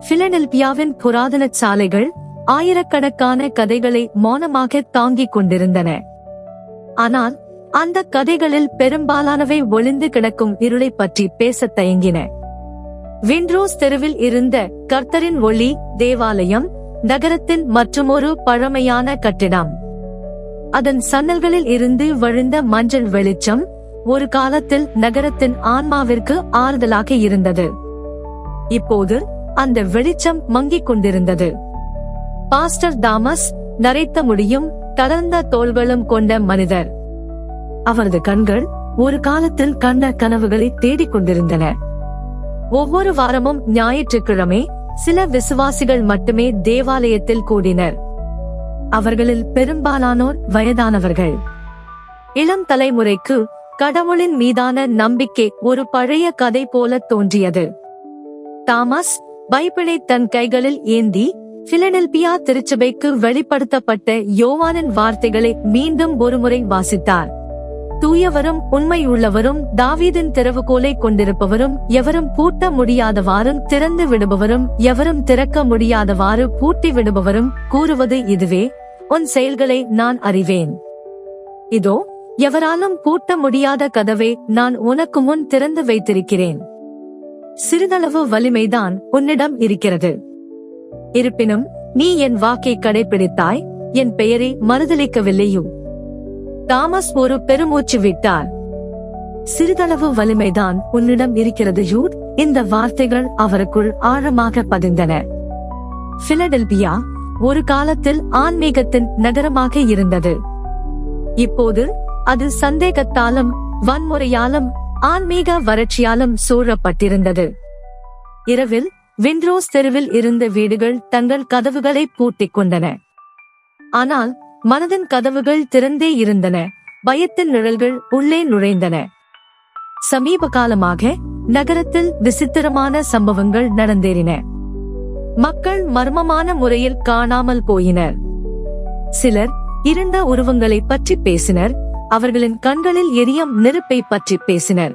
பிலடெல்பியாவின் புராதன சாலைகள் ஆயிரக்கணக்கான கதைகளை மௌனமாக தாங்கிக் கொண்டிருந்தன. ஆனால் அந்த கதைகளில் பெரும்பாலானவை ஒளிந்து கிடக்கும் இருளை பற்றி பேசத் தயங்கின. விண்ட்ரோஸ் தெருவில் இருந்த கர்த்தரின் ஒளி தேவாலயம் நகரத்தின் மற்றுமொரு பழமையான கட்டிடம். அதன் சன்னல்களில் இருந்து வழிந்த மஞ்சள் வெளிச்சம் ஒரு காலத்தில் நகரத்தின் ஆன்மாவிற்கு ஆறுதலாக இருந்தது. இப்போது அந்த வெளிச்சம் மங்கிக் கொண்டிருந்தது. பாஸ்டர் தாமஸ் நரைத்த முடியும் தளர்ந்த தோள்களும் கொண்ட மனிதர். அவரது கண்கள் ஒரு காலத்தில் கண்ட கனவுகளை தேடிக் கொண்டிருந்தன. ஒவ்வொரு வாரமும் ஞாயிற்றுக்கிழமை சில விசுவாசிகள் மட்டுமே தேவாலயத்தில் கூடினர். அவர்களில் பெரும்பாலானோர் வயதானவர்கள். இளம் தலைமுறைக்கு கடவுளின் மீதான நம்பிக்கை ஒரு பழைய கதை போல தோன்றியது. தாமஸ் பைபிளை தன் கைகளில் ஏந்தி பிலடெல்பியா திருச்சபைக்கு வெளிப்படுத்தப்பட்ட யோவானின் வார்த்தைகளை மீண்டும் ஒருமுறை வாசித்தார். தூயவரும் உண்மையுள்ளவரும் தாவீதின் திறவுகோலை கொண்டிருப்பவரும் எவரும் பூட்ட முடியாதவாறும் திறந்து விடுபவரும் எவரும் திறக்க முடியாதவாறு பூட்டி விடுபவரும் கூறுவது இதுவே உன் செயல்களை நான் அறிவேன். இதோ எவராலும் பூட்ட முடியாத கதவை நான் உனக்கு முன் திறந்து வைத்திருக்கிறேன். சிறிதளவு வலிமைதான் உன்னிடம் இருக்கிறது. இருப்பினும் நீ என் வாக்கை கடைபிடித்தாய் என் பெயரை மறுதளிக்கவில்லையோ தாமஸ் ஒரு பெருமூச்சு விட்டார். சிறிதளவு வலிமைதான் உன்னிடம் இருக்கிறது யூத். இந்த வார்த்தைகள் அவருக்குள் ஆழமாக பதிந்தன. பிலடெல்பியா ஒரு காலத்தில் ஆன்மீகத்தின் நகரமாக இருந்தது. இப்போது அது சந்தேகத்தாலும் வன்முறையாலும் ஆன்மீக வறட்சியாலும் சூழப்பட்டிருந்தது. இரவில் விண்ட்ரோஸ் தெருவில் இருந்த வீடுகள் தங்கள் கதவுகளை பூட்டிக் கொண்டன. ஆனால் மனதின் கதவுகள் திறந்தே இருந்தன. பயத்தின் நிழல்கள் உள்ளே நுழைந்தன. சமீப காலமாக நகரத்தில் விசித்திரமான சம்பவங்கள் நடந்தேறின. மக்கள் மர்மமான முறையில் காணாமல் போயினர். சிலர் இருண்ட உருவங்களை பற்றி பேசினர். அவர்களின் கண்களில் எரியும் நெருப்பை பற்றி பேசினர்.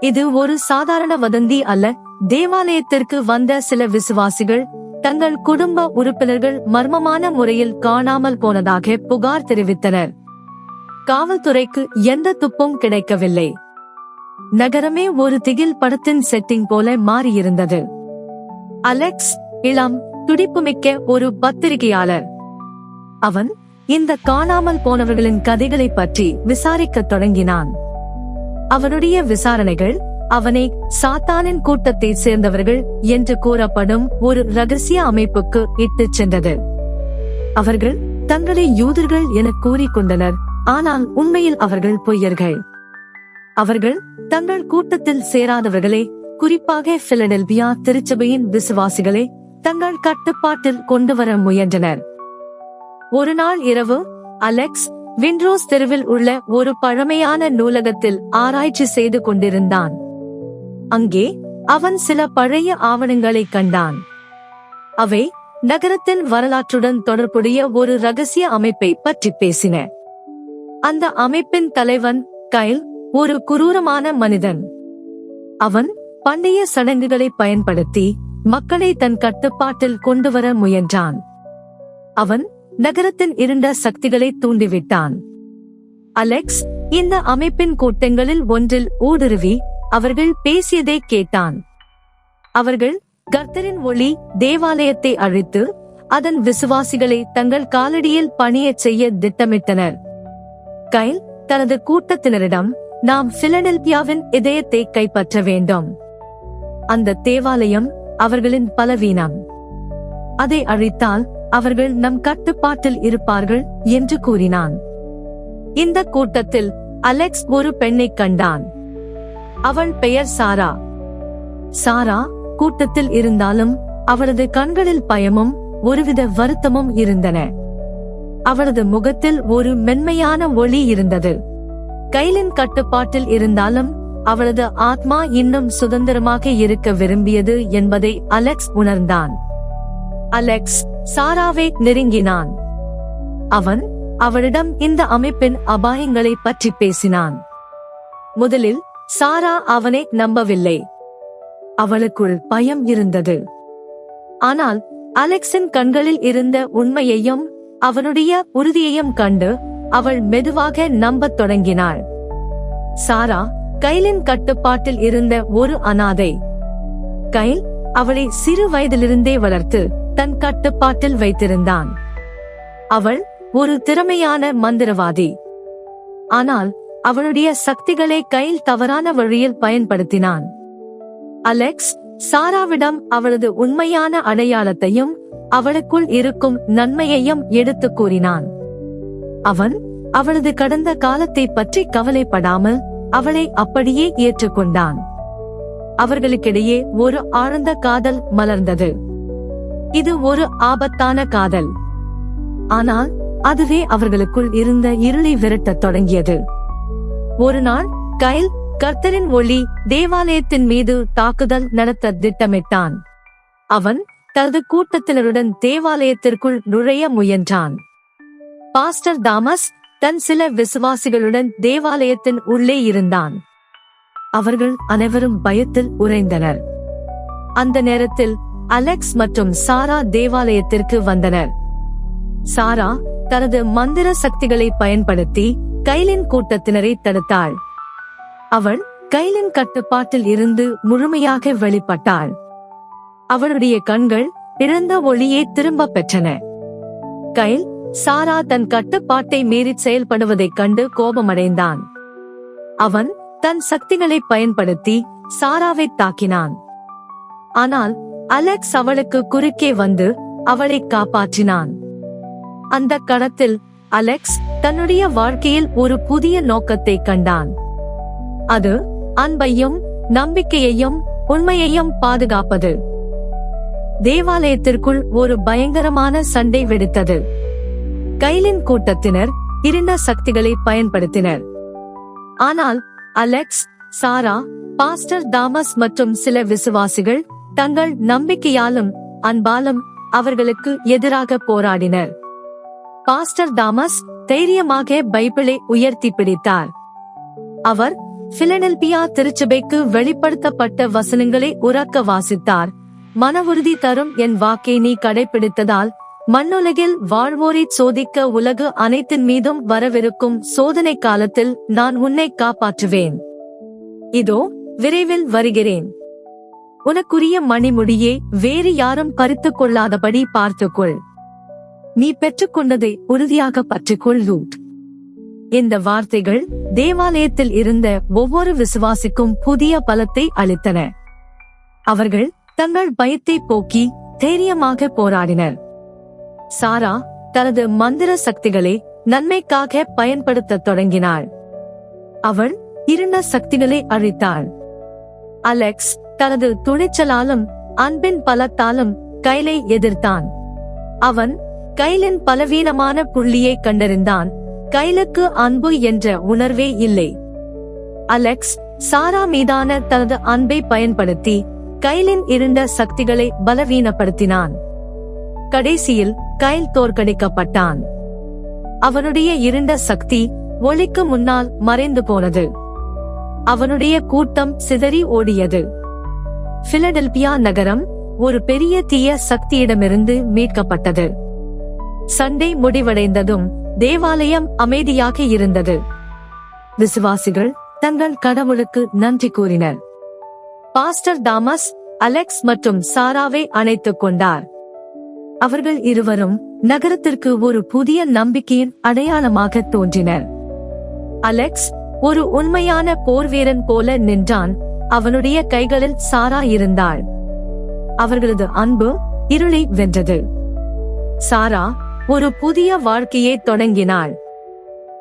இது ஒரு சாதாரண வதந்தி அல்ல. தேவாலயத்திற்கு வந்த சில விசுவாசிகள் தங்கள் குடும்ப உறுப்பினர்கள் மர்மமான முறையில் காணாமல் போனதாக புகார் தெரிவித்தனர். காவல்துறைக்கு எந்த துப்பும் கிடைக்கவில்லை. நகரமே ஒரு திகில் படத்தின் செட்டிங் போல மாறியிருந்தது. அலெக்ஸ் இளம் துடிப்புமிக்க ஒரு பத்திரிகையாளர். அவன் இந்த காணாமல் போனவர்களின் கதைகளை பற்றி விசாரிக்கத் தொடங்கினான். அவனுடைய விசாரணைகள் அவனை சாத்தானின் கூட்டத்தைச் சேர்ந்தவர்கள் என்று கூறப்படும் ஒரு ரகசிய அமைப்புக்கு இட்டுச் சென்றது. அவர்கள் தங்களை யூதர்கள் என கூறிக்கொண்டனர் ஆனால் உண்மையில் அவர்கள் பொய்யர்கள். அவர்கள் தங்கள் கூட்டத்தில் சேராதவர்களே குறிப்பாக பிலடெல்பியா திருச்சபையின் விசுவாசிகளை தங்கள் கட்டுப்பாட்டில் கொண்டு வர முயன்றனர். ஒரு நாள் இரவு அலெக்ஸ் விண்ட்ரோஸ் தெருவில் உள்ள ஒரு பழமையான நூலகத்தில் ஆராய்ச்சி செய்து கொண்டிருந்தான். அங்கே அவன் சில பழைய ஆவணங்களை கண்டான். அவை நகரத்தின் வரலாற்றுடன் தொடர்புடைய ஒரு ரகசிய அமைப்பை பற்றி பேசின. அந்த அமைப்பின் தலைவன் கைல் ஒரு குரூரமான மனிதன். அவன் பண்டைய சடங்குகளை பயன்படுத்தி மக்களை தன் கட்டுப்பாட்டில் கொண்டு வர முயன்றான். அவன் நகரத்தின் இருண்ட சக்திகளை தூண்டிவிட்டான். அலெக்ஸ் இந்த அமைப்பின் கூட்டங்களில் ஒன்றில் ஊடுருவி அவர்கள் பேசியதை கேட்டான். அவர்கள் கர்த்தரின் ஒளி தேவாலயத்தை அழித்து அதன் விசுவாசிகளை தங்கள் காலடியில் பணியச் செய்ய திட்டமிட்டனர். கைல் தனது கூட்டத்தினரிடம் நாம் பிலடெல்பியாவின் இதயத்தை கைப்பற்ற வேண்டும். அந்த தேவாலயம் அவர்களின் பலவீனம். அதை அழித்தால் அவர்கள் நம் கட்டுப்பாட்டில் இருப்பார்கள் என்று கூறினான். இந்த கூட்டத்தில் அலெக்ஸ் ஒரு பெண்ணை கண்டான். அவள் பெயர் சாரா. சாரா கூட்டத்தில் இருந்தாலும் அவளது கண்களில் பயமும் ஒருவித வருத்தமும் இருந்தன. அவளது முகத்தில் ஒரு மென்மையான ஒளி இருந்தது. கைலின் கட்டுப்பாட்டில் இருந்தாலும் அவளது ஆத்மா இன்னும் சுதந்திரமாக இருக்க விரும்பியது என்பதை அலெக்ஸ் உணர்ந்தான். அலெக்ஸ் சாராவை நெருங்கினான். அவன் அவளிடம் இந்த அமைப்பின் அபாயங்களை பற்றி பேசினான். முதலில் சாரா அவனை நம்பவில்லை. அவளுக்குள் பயம் இருந்தது. ஆனால் அலெக்ஸின் கண்களில் இருந்த உண்மையையும் அவனுடைய உறுதியையும் கண்டு அவள் மெதுவாக நம்பத் தொடங்கினாள். சாரா கைலின் கட்டுப்பாட்டில் இருந்த ஒரு அனாதை. கைல் அவளை சிறு வயதிலிருந்தே வளர்த்து தன் கட்டுப்பாட்டில் வைத்திருந்தான். அவள் ஒரு திறமையான மந்திரவாதி. ஆனால் அவளுடைய சக்திகளை கையில் தவறான வழியில் பயன்படுத்தினான். அலெக்ஸ் சாராவிடம் அவளது உண்மையான அடையாளத்தையும் அவளுக்குள் இருக்கும் நன்மையையும் எடுத்துக் கூறினான். அவன் அவளது கடந்த காலத்தை பற்றி கவலைப்படாமல் அவளை அப்படியே ஏற்றுக்கொண்டான். அவர்களுக்கிடையே ஒரு ஆழ்ந்த காதல் மலர்ந்தது. இது ஒரு ஆபத்தான காதல். ஆனால் அதுவே அவர்களுக்குள் இருந்த இருளை விரட்டத் தொடங்கியது. ஒரு நாள் கைல் கர்த்தரின் ஒளி தேவாலயத்தின் மீது தாக்குதல் நடத்த திட்டமிட்டான். அவன் தனது கூட்டத்தினருடன் தேவாலயத்திற்குள் நுழைய முயன்றான். பாஸ்டர் தாமஸ் தன் சில விசுவாசிகளுடன் தேவாலயத்தின் உள்ளே இருந்தான். அவர்கள் அனைவரும் பயத்தில் உறைந்தனர். அந்த நேரத்தில் அலெக்ஸ் மற்றும் சாரா தேவாலயத்திற்கு வந்தனர். சாரா தனது மந்திர சக்திகளை பயன்படுத்தி கைலின் கூட்டத்தினரை தடுத்தாள். அவள் கைலின் கட்டுப்பாட்டில் இருந்து முழுமையாக வெளிப்பட்டாள். அவளுடைய கண்கள் இழந்த ஒளியை திரும்ப பெற்றன. கைல் சாரா தன் கட்டுப்பாட்டை மீறி செயல்படுவதைக் கண்டு கோபமடைந்தான். அவன் தன் சக்திகளை பயன்படுத்தி சாராவை தாக்கினான். ஆனால் அலெக்ஸ் அவளுக்கு குறுக்கே வந்து அவளை காப்பாற்றினான். அந்த கணத்தில் அலெக்ஸ் தன்னுடைய வாழ்க்கையில் ஒரு புதிய நோக்கத்தை கண்டான். அது அன்பையும் நம்பிக்கையையும் உண்மையையும் பாதுகாப்பது. தேவாலயத்திற்குள் ஒரு பயங்கரமான சண்டை வெடித்தது. கைலின் கூட்டத்தினர் இருண்ட சக்திகளை பயன்படுத்தினர். ஆனால் அலெக்ஸ் சாரா பாஸ்டர் தாமஸ் மற்றும் சில விசுவாசிகள் தங்கள் நம்பிக்கையாலும் அன்பாலும் அவர்களுக்கு எதிராக போராடினர். பாஸ்டர் தாமஸ் தைரியமாக பைபிளை உயர்த்தி பிடித்தார். அவர் பிலடெல்பியா திருச்சபைக்கு வெளிப்படுத்தப்பட்ட வசனங்களை உறக்க வாசித்தார். மன உறுதி தரும் என் வாக்கை நீ கடைபிடித்ததால் மண்ணுலகில் வாழ்வோரை சோதிக்க உலகு அனைத்தின் மீதும் வரவிருக்கும் சோதனை காலத்தில் நான் உன்னை காப்பாற்றுவேன். இதோ விரைவில் வருகிறேன். உனக்குரிய மணிமுடியே வேறு யாரும் பறித்துக் கொள்ளாதபடி பார்த்துக்கொள். நீ பெற்றுக்கொண்டதை உறுதியாக பற்றிக்கொள் லூட் இந்த வார்த்தைகள் தேவாலயத்தில் இருந்த ஒவ்வொரு விசுவாசிக்கும் புதிய பலத்தை அளித்தன. அவர்கள் தங்கள் பயத்தை போக்கி தைரியமாக போராடினர். சாரா தனது மந்திர சக்திகளை நன்மைக்காக பயன்படுத்தத் தொடங்கினாள். அவள் இருண்ட சக்திகளை அழித்தாள். அலெக்ஸ் தனது துணிச்சலாலும் அன்பின் பலத்தாலும் கைலை எதிர்த்தான். அவன் கைலின் பலவீனமான புள்ளியை கண்டறிந்தான். கைலுக்கு அன்பு என்ற உணர்வே இல்லை. அலெக்ஸ் சாரா மீதான தனது அன்பை பயன்படுத்தி கைலின் இருண்ட சக்திகளை பலவீனப்படுத்தினான். கடைசியில் கைல் தோற்கடிக்கப்பட்டான். அவனுடைய இருண்ட சக்தி ஒளிக்கு முன்னால் மறைந்து போனது. அவனுடைய கூட்டம் சிதறி ஓடியது. பிலடெல்பியா நகரம் ஒரு பெரிய தீய சக்தியிடமிருந்து மீட்கப்பட்டது. சண்டை முடிவடைந்ததும் தேவாலயம் அமைதியாக இருந்தது. விசுவாசிகள் தங்கள் கடவுளுக்கு நன்றி கூறினர். பாஸ்டர் தாமஸ் அலெக்ஸ் மற்றும் சாராவை அணைத்துக் கொண்டார். அவர்கள் இருவரும் நகரத்திற்கு ஒரு புதிய நம்பிக்கையின் அடையாளமாக தோன்றினர். அலெக்ஸ் ஒரு உண்மையான போர்வீரன் போல நின்றான். அவனுடைய கைகளில் சாரா இருந்தாள். அவர்களது அன்பு இருளை வென்றது. சாரா ஒரு புதிய வாழ்க்கையை தொடங்கினாள்.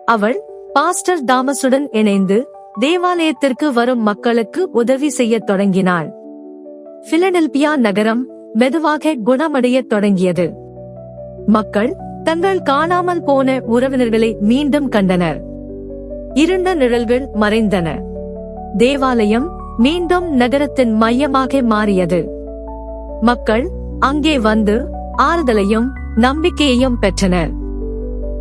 அவள் பாஸ்டர் தாமஸுடன் இணைந்து தேவாலயத்திற்கு வரும் மக்களுக்கு உதவி செய்யத் தொடங்கினாள். பிலடெல்பியா நகரம் மெதுவாக குணமடையத் தொடங்கியது. மக்கள் தங்கள் காணாமல் போன உறவினர்களை மீண்டும் கண்டனர். இருண்ட நிழல்கள் மறைந்தன. தேவாலயம் மீண்டும் நகரத்தின் மையமாக மாறியது. மக்கள் அங்கே வந்து ஆறுதலையும் நம்பிக்கையையும் பெற்றனர்.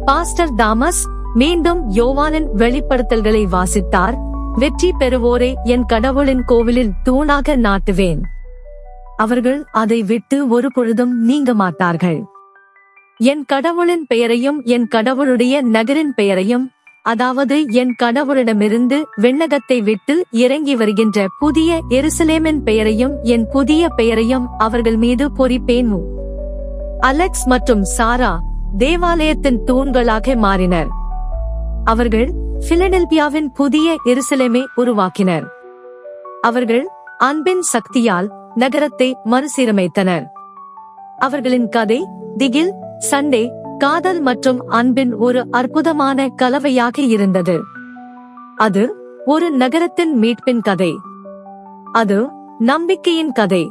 பாஸ்டர் தாமஸ் மீண்டும் யோவானின் வெளிப்படுத்தல்களை வாசித்தார் வெற்றி பெறுவோரை என் கடவுளின் கோவிலில் தூணாக நாட்டுவேன். அவர்கள் அதை விட்டு ஒரு பொழுதும் நீங்க மாட்டார்கள். என் கடவுளின் பெயரையும் என் கடவுளுடைய நகரின் பெயரையும் அதாவது என் கடவுளிடமிருந்து விண்ணகத்தை விட்டு இறங்கி வருகின்ற புதிய எருசலேமின் பெயரையும் என் புதிய பெயரையும் அவர்கள் மீது பொறிப்பேன். அலெக்ஸ் மற்றும் சாரா தேவாலயத்தின் தூண்களாக மாறினர். அவர்கள் பிலடெல்பியாவின் புதிய எருசலேமை உருவாக்கினர். அவர்கள் அன்பின் சக்தியால் நகரத்தை மறுசீரமைத்தனர். அவர்களின் கதை திகில் சண்டே காதல் மற்றும் அன்பின் ஒரு அற்புதமான கலவையாக இருந்தது. அது ஒரு நகரத்தின் மீட்பின் கதை. அது நம்பிக்கையின் கதை.